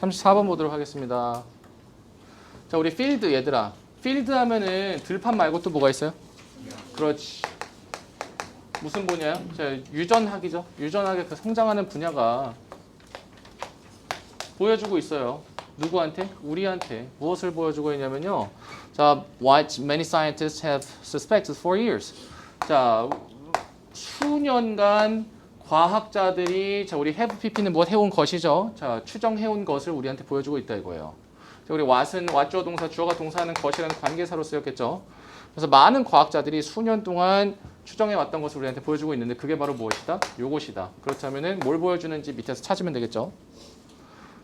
34번 보도록 하겠습니다. 자, 우리 필드 얘들아. 필드 하면은 들판 말고 또 뭐가 있어요? 그렇지. 무슨 분야요? 자, 유전학이죠. 유전학의 그 성장하는 분야가 보여주고 있어요. 누구한테? 우리한테. 무엇을 보여주고 있냐면요. 자, what many scientists have suspected for years. 자, 수년간 과학자들이 자 우리 have pp는 무엇 해온 것이죠. 자 추정해온 것을 우리한테 보여주고 있다 이거예요. 자, 우리 what 주어 동사 주어가 동사하는 것이라는 관계사로 쓰였겠죠. 그래서 많은 과학자들이 수년 동안 추정해 왔던 것을 우리한테 보여주고 있는데 그게 바로 무엇이다? 요것이다. 그렇다면은 뭘 보여주는지 밑에서 찾으면 되겠죠.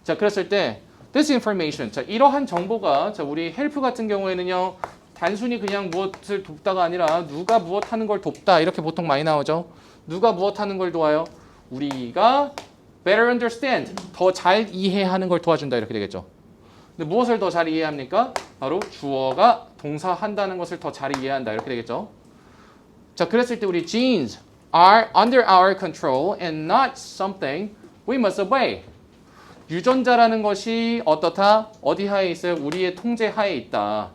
자 그랬을 때 this information 자 이러한 정보가 자 우리 help 같은 경우에는요 단순히 그냥 무엇을 돕다가 아니라 누가 무엇 하는 걸 돕다 이렇게 보통 많이 나오죠. 누가 무엇 하는 걸 도와요? 우리가 better understand 더 잘 이해하는 걸 도와준다 이렇게 되겠죠. 근데 무엇을 더 잘 이해합니까? 바로 주어가 동사 한다는 것을 더 잘 이해한다 이렇게 되겠죠. 자, 그랬을 때 우리 genes are under our control and not something we must obey. 유전자라는 것이 어떻다? 어디 하에 있어요? 우리의 통제 하에 있다.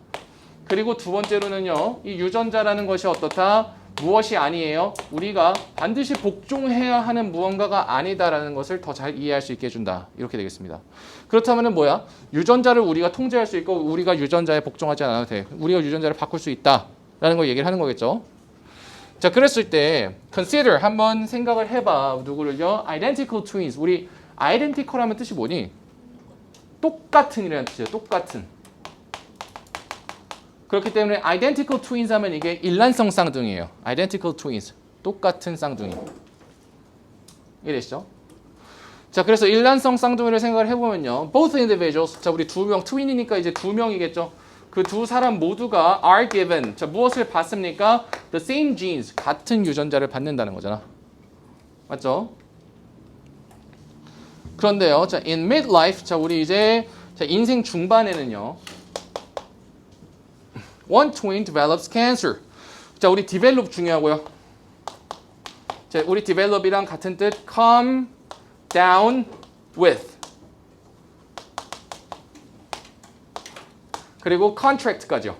그리고 두 번째로는요. 이 유전자라는 것이 어떻다? 무엇이 아니에요? 우리가 반드시 복종해야 하는 무언가가 아니다라는 것을 더 잘 이해할 수 있게 해준다. 이렇게 되겠습니다. 그렇다면 뭐야? 유전자를 우리가 통제할 수 있고 우리가 유전자에 복종하지 않아도 돼. 우리가 유전자를 바꿀 수 있다라는 걸 얘기를 하는 거겠죠. 자, 그랬을 때 consider 한번 생각을 해봐. 누구를요? identical twins. 우리 identical 하면 뜻이 뭐니? 똑같은 이라는 뜻이에요. 똑같은. 그렇기 때문에 identical twins 하면 이게 일란성 쌍둥이에요. identical twins. 똑같은 쌍둥이. 이해되시죠? 자, 그래서 일란성 쌍둥이를 생각을 해보면요. both individuals. 자, 우리 두 명, 트윈이니까 이제 두 명이겠죠. 그 두 사람 모두가 are given. 자, 무엇을 받습니까? The same genes. 같은 유전자를 받는다는 거잖아. 맞죠? 그런데요. 자, in midlife. 자, 우리 이제 자, 인생 중반에는요. One twin develops cancer. 자, 우리 develop 중요하고요. 자, 우리 develop이랑 같은 뜻 come down with. 그리고 contract까지요.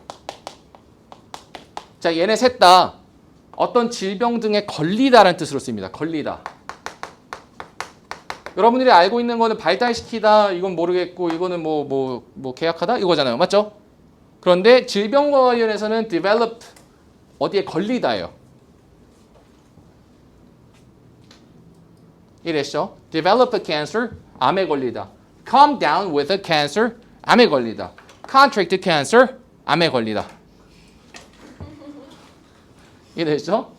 자, 얘네 셋 다 어떤 질병 등에 걸리다라는 뜻으로 쓰입니다. 걸리다. 여러분들이 알고 있는 거는 발달시키다 이건 모르겠고 이거는 뭐 뭐 뭐 계약하다 이거잖아요. 맞죠? 그런데 질병과 관련해서는 develop 어디에 걸리다예요. 이랬죠. develop a cancer 암에 걸리다. come down with a cancer 암에 걸리다. contract cancer 암에 걸리다. 이랬죠?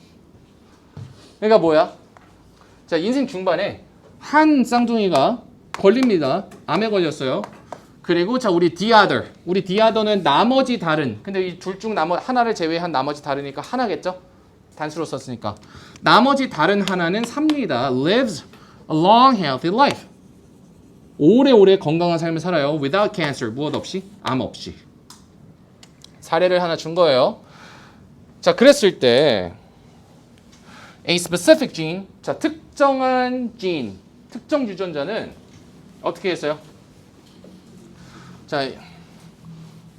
그러니까 뭐야? 자, 인생 중반에 한 쌍둥이가 걸립니다. 암에 걸렸어요. 그리고 자 우리 the other. 우리 the other는 나머지 다른. 근데 이 둘 중 나머 하나를 제외한 나머지 다르니까 하나겠죠? 단수로 썼으니까. 나머지 다른 하나는 삽니다. lives a long healthy life. 오래오래 건강한 삶을 살아요. without cancer. 무엇 없이? 암 없이. 사례를 하나 준 거예요. 자 그랬을 때 a specific gene 자 특정한 gene 특정 유전자는 어떻게 했어요? 자,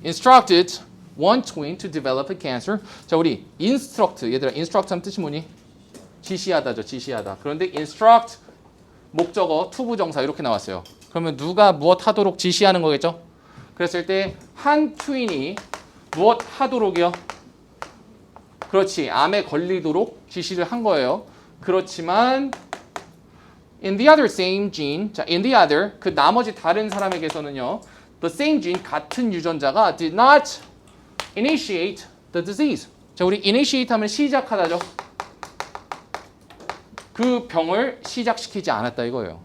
instructed one twin to develop a cancer. 자, 우리 instruct 얘들아 instruct 하면 뜻이 뭐니? 지시하다죠, 지시하다. 그런데 instruct 목적어 투부정사 이렇게 나왔어요. 그러면 누가 무엇 하도록 지시하는 거겠죠? 그랬을 때 한 트윈이 무엇 하도록이요? 그렇지, 암에 걸리도록 지시를 한 거예요. 그렇지만 in the other same gene, 자, in the other 그 나머지 다른 사람에게서는요. The same gene 같은 유전자가 did not initiate the disease. 자, 우리 initiate 하면 시작하다죠. 그 병을 시작시키지 않았다 이거예요.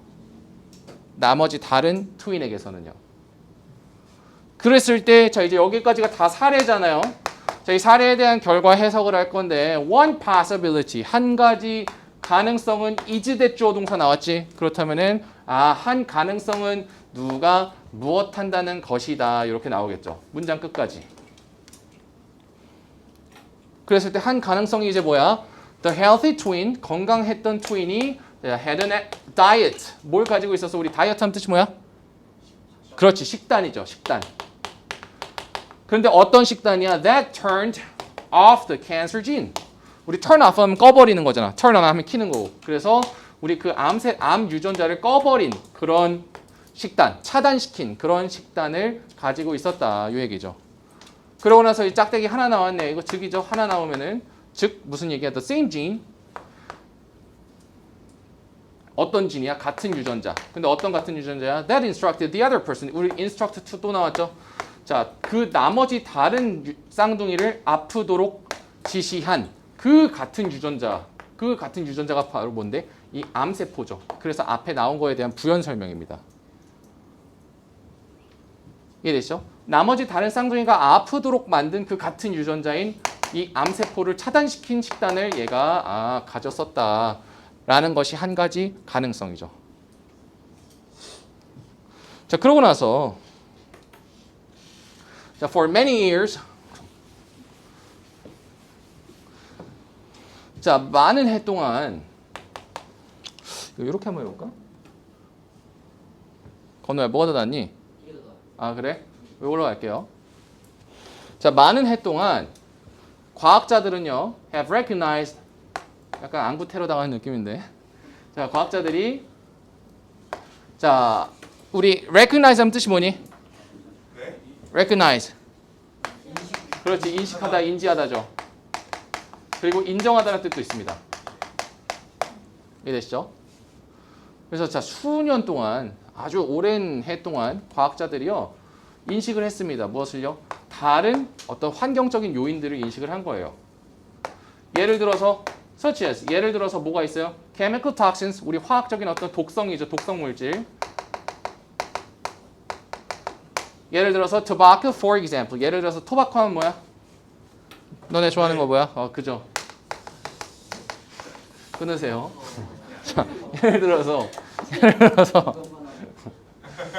나머지 다른 트윈에게서는요. 그랬을 때, 자, 이제 여기까지가 다 사례잖아요. 자, 이 사례에 대한 결과 해석을 할 건데, one possibility, 한 가지 가능성은 is 주어 동사 나왔지? 그렇다면은, 아, 한 가능성은 누가 무엇 한다는 것이다. 이렇게 나오겠죠. 문장 끝까지. 그랬을 때 한 가능성이 이제 뭐야? The healthy twin, 건강했던 트윈이 had a diet. 뭘 가지고 있어서 우리 다이어트 하면 뜻이 뭐야? 그렇지 식단이죠 식단. 그런데 어떤 식단이야? That turned off the cancer gene. 우리 turn off 하면 꺼버리는 거잖아. turn on 하면 키는 거고. 그래서 우리 그 암세 암 유전자를 꺼버린 그런 식단, 차단시킨 그런 식단을 가지고 있었다. 이 얘기죠. 그러고 나서 이 짝대기 하나 나왔네. 이거 즉이죠. 하나 나오면은 즉 무슨 얘기야? The same gene. 어떤 진이야? 같은 유전자. 근데 어떤 같은 유전자야? That instructed the other person. 우리 instruct to 또 나왔죠. 자, 그 나머지 다른 유- 쌍둥이를 아프도록 지시한 그 같은 유전자. 그 같은 유전자가 바로 뭔데? 이 암세포죠. 그래서 앞에 나온 거에 대한 부연 설명입니다. 이해되시죠? 나머지 다른 쌍둥이가 아프도록 만든 그 같은 유전자인 이 암세포를 차단시킨 식단을 얘가 아, 가졌었다라는 것이 한 가지 가능성이죠. 자, 그러고 나서 자, for many years 자, 많은 해 동안 이렇게 한번 해볼까? 건우야, 뭐가 더 낫니? 아 그래? 이걸로 갈게요. 자 많은 해 동안 과학자들은요 have recognized 약간 안구 테러 당하는 느낌인데 자 과학자들이 자 우리 recognize 하면 뜻이 뭐니? recognize 그렇지 인식하다 인지하다죠. 그리고 인정하다는 뜻도 있습니다. 이해되시죠? 그래서 자 수년 동안 아주 오랜 해 동안 과학자들이요 인식을 했습니다. 무엇을요? 다른 어떤 환경적인 요인들을 인식을 한 거예요. 예를 들어서 such 예를 들어서 뭐가 있어요? chemical toxins 우리 화학적인 어떤 독성이죠. 독성 물질. 예를 들어서 tobacco for example. 예를 들어서 토바코 하면 뭐야? 너네 좋아하는 거 뭐야? 어 그죠. 끊으세요. 자 예를 들어서 예를 들어서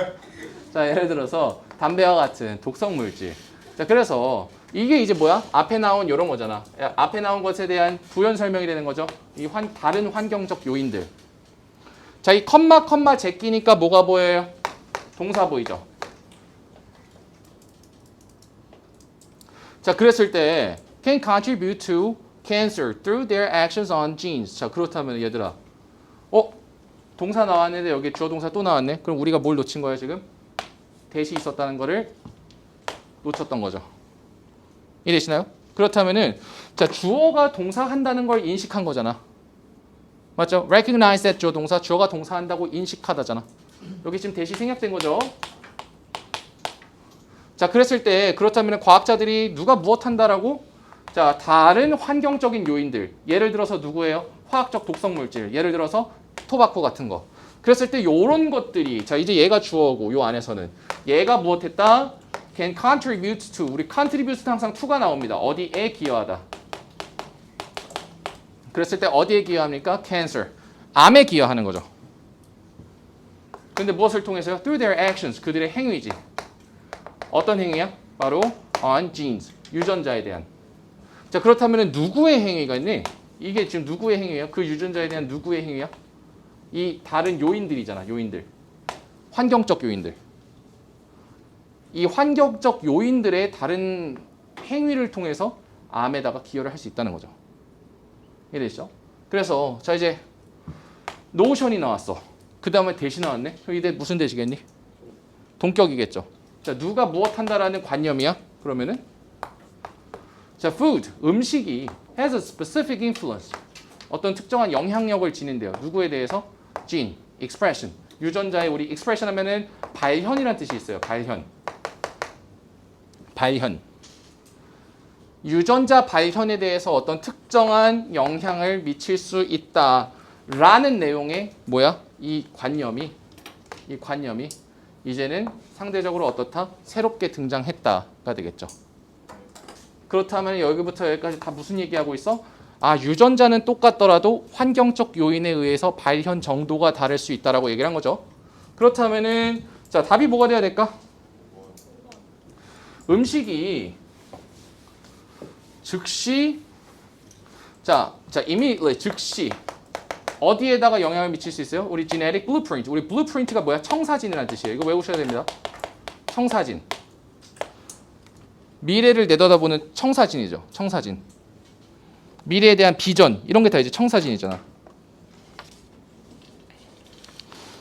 자 예를 들어서 담배와 같은 독성 물질. 자 그래서 이게 이제 뭐야? 앞에 나온 이런 거잖아. 야, 앞에 나온 것에 대한 부연 설명이 되는 거죠. 이 환, 다른 환경적 요인들. 자 이 컴마 컴마 제끼니까 뭐가 보여요? 동사 보이죠. 자 그랬을 때 can contribute to cancer through their actions on genes. 자 그렇다면 얘들아, 어 동사 나왔는데 여기 주어 동사 또 나왔네. 그럼 우리가 뭘 놓친 거야 지금? 대시 있었다는 거를 놓쳤던 거죠. 이해되시나요? 그렇다면은 자 주어가 동사한다는 걸 인식한 거잖아. 맞죠? recognize that 주어 동사 주어가 동사한다고 인식하다잖아. 여기 지금 대시 생략된 거죠. 자 그랬을 때 그렇다면 과학자들이 누가 무엇한다라고 자 다른 환경적인 요인들 예를 들어서 누구예요? 화학적 독성 물질 예를 들어서 토바코 같은 거. 그랬을 때 요런 것들이 자 이제 얘가 주어고 요 안에서는 얘가 무엇했다? can contribute to 우리 contribute는 항상 to가 나옵니다. 어디에 기여하다. 그랬을 때 어디에 기여합니까? cancer. 암에 기여하는 거죠. 근데 무엇을 통해서요? through their actions 그들의 행위지. 어떤 행위야? 바로 on genes 유전자에 대한. 자 그렇다면 누구의 행위가 있니? 이게 지금 누구의 행위예요? 그 유전자에 대한 누구의 행위야? 이 다른 요인들이잖아. 요인들. 환경적 요인들. 이 환경적 요인들의 다른 행위를 통해서 암에다가 기여를 할 수 있다는 거죠. 이해되시죠? 그래서 자 이제 노션이 나왔어. 그 다음에 대시 나왔네. 그럼 이게 무슨 대시겠니? 동격이겠죠. 자 누가 무엇 한다라는 관념이야? 그러면은 자 food 음식이 has a specific influence 어떤 특정한 영향력을 지닌대요. 누구에 대해서? Gene, expression. 유전자의 우리 expression 하면은 발현이라는 뜻이 있어요. 발현. 발현. 유전자 발현에 대해서 어떤 특정한 영향을 미칠 수 있다라는 내용의 뭐야? 이 관념이 이 관념이 이제는 상대적으로 어떻다? 새롭게 등장했다가 되겠죠. 그렇다면 여기부터 여기까지 다 무슨 얘기하고 있어? 아 유전자는 똑같더라도 환경적 요인에 의해서 발현 정도가 다를 수 있다라고 얘기를 한 거죠. 그렇다면은 자 답이 뭐가 돼야 될까? 음식이 즉시 자, 자 immediately 즉시 어디에다가 영향을 미칠 수 있어요? 우리 genetic blueprint. 우리 blueprint가 뭐야? 청사진이라는 뜻이에요. 이거 외우셔야 됩니다. 청사진. 미래를 내다보는 청사진이죠. 청사진. 미래에 대한 비전 이런 게 다 이제 청사진이잖아.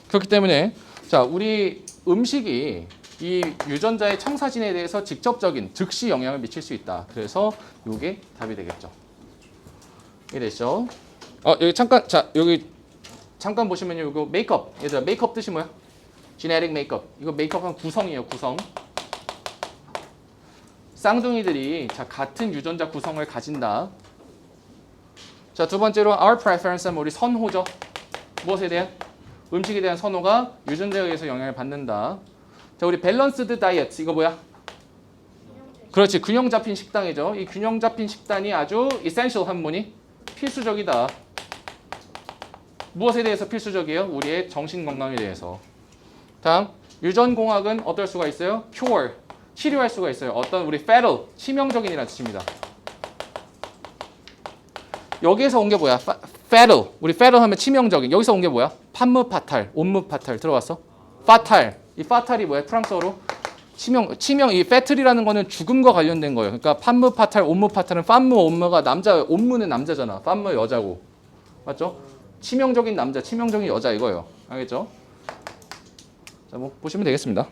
그렇기 때문에 자 우리 음식이 이 유전자의 청사진에 대해서 직접적인 즉시 영향을 미칠 수 있다. 그래서 이게 답이 되겠죠. 이게 됐죠. 어 여기 잠깐 자 여기 잠깐 보시면요 이거 메이크업 얘들아 메이크업 뜻이 뭐야? genetic 메이크업 이거 메이크업은 구성이에요 구성. 쌍둥이들이 자 같은 유전자 구성을 가진다. 자 두 번째로 our preference 하면 우리 선호죠. 무엇에 대한 음식에 대한 선호가 유전자에 의해서 영향을 받는다. 자 우리 밸런스드 다이어트 이거 뭐야? 그렇지 균형 잡힌 식단이죠. 이 균형 잡힌 식단이 아주 essential한 뭐니? 필수적이다. 무엇에 대해서 필수적이에요? 우리의 정신 건강에 대해서. 다음 유전 공학은 어떨 수가 있어요? cure 치료할 수가 있어요. 어떤 우리 fatal 치명적인이라는 뜻입니다. 여기에서 온 게 뭐야? 파- fatal 우리 fatal 하면 치명적인 여기서 온 게 뭐야? 판무 파탈 온무 파탈 들어봤어? fatal 이 fatal이 뭐야? 프랑스어로 치명 치명 이 fatal이라는 거는 죽음과 관련된 거예요. 그러니까 판무 파탈 온무 파탈은 판무 온무가 남자 온무는 남자잖아. 판무 여자고 맞죠? 치명적인 남자 치명적인 여자 이거예요. 알겠죠? 자 뭐 보시면 되겠습니다.